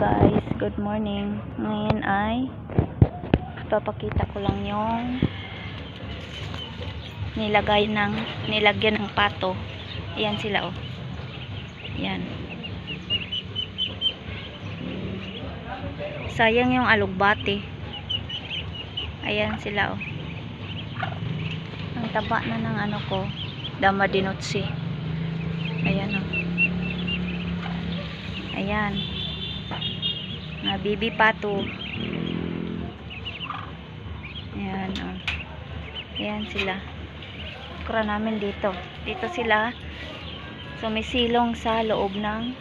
guys, good morning. Ngayon ay papakita ko lang yung nilagay ng nilagyan ng pato. Ayan sila oh. Ayan. Sayang yung alugbati. Ayan sila oh. Ang taba na ng ano ko, damadinotsi. Ayan oh. Ayan. Na bibi pato. Ayan, oh. Ayan sila. Okra namin dito. Dito sila sumisilong sa loob ng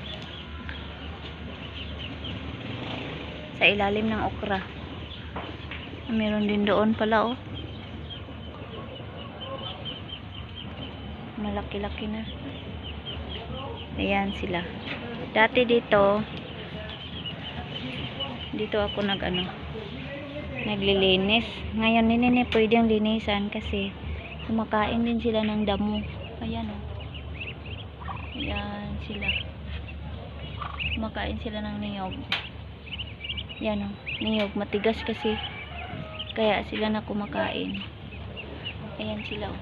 sa ilalim ng okra. Meron din doon pala, oh. Malaki-laki na. Ayan sila. Dati dito, dito ako nag ano, naglilinis. Ngayon nini pwedeng linisan kasi kumakain din sila ng damo. Ayan oh. Ayan sila. Kumakain sila ng niyog. Yan oh, niyog matigas kasi kaya sila na kumakain. Ayan sila oh.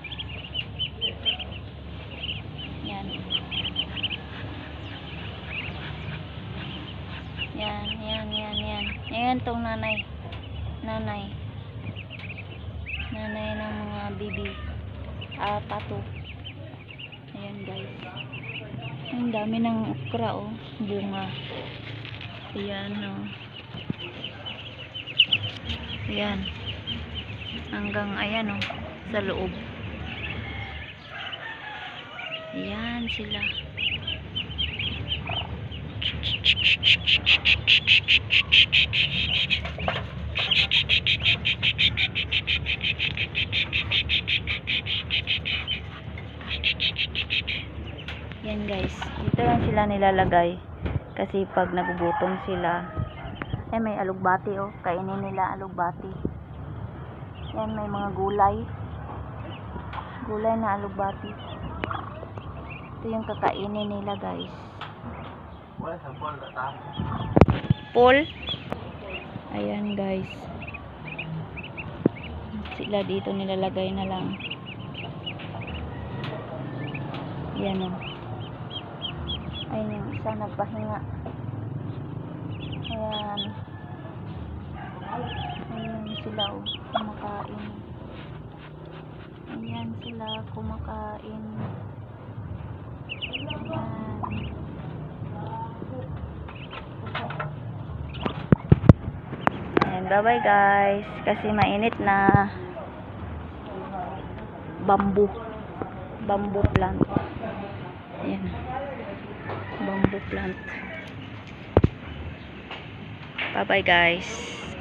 Yan. Yan, yan, yan, yan. Ayan tong nanay. Nanay. Nanay ng mga bibi. Ah, pato. Ayan guys. Ang dami ng okra oh. Bunga. Ayan oh. Ayan. Hanggang ayan oh. Sa loob. Ayan sila. Yan guys. Dito lang sila nilalagay. Kasi pag nagugutom sila. Eh may alugbati oh. Kainin nila alugbati. Yan may mga gulay. Gulay na alugbati. Ito yung kakainin nila guys. Paul. Ayan guys. Sila dito nilalagay na lang. Yan o. Isa nagpahinga. Ayan. Ayan sila. Kumakain. Ayan sila kumakain. Ayan. Ayan, bye-bye guys. Kasi mainit na bamboo. Bamboo plant. Ayan. Bamboo plant. Bye-bye guys.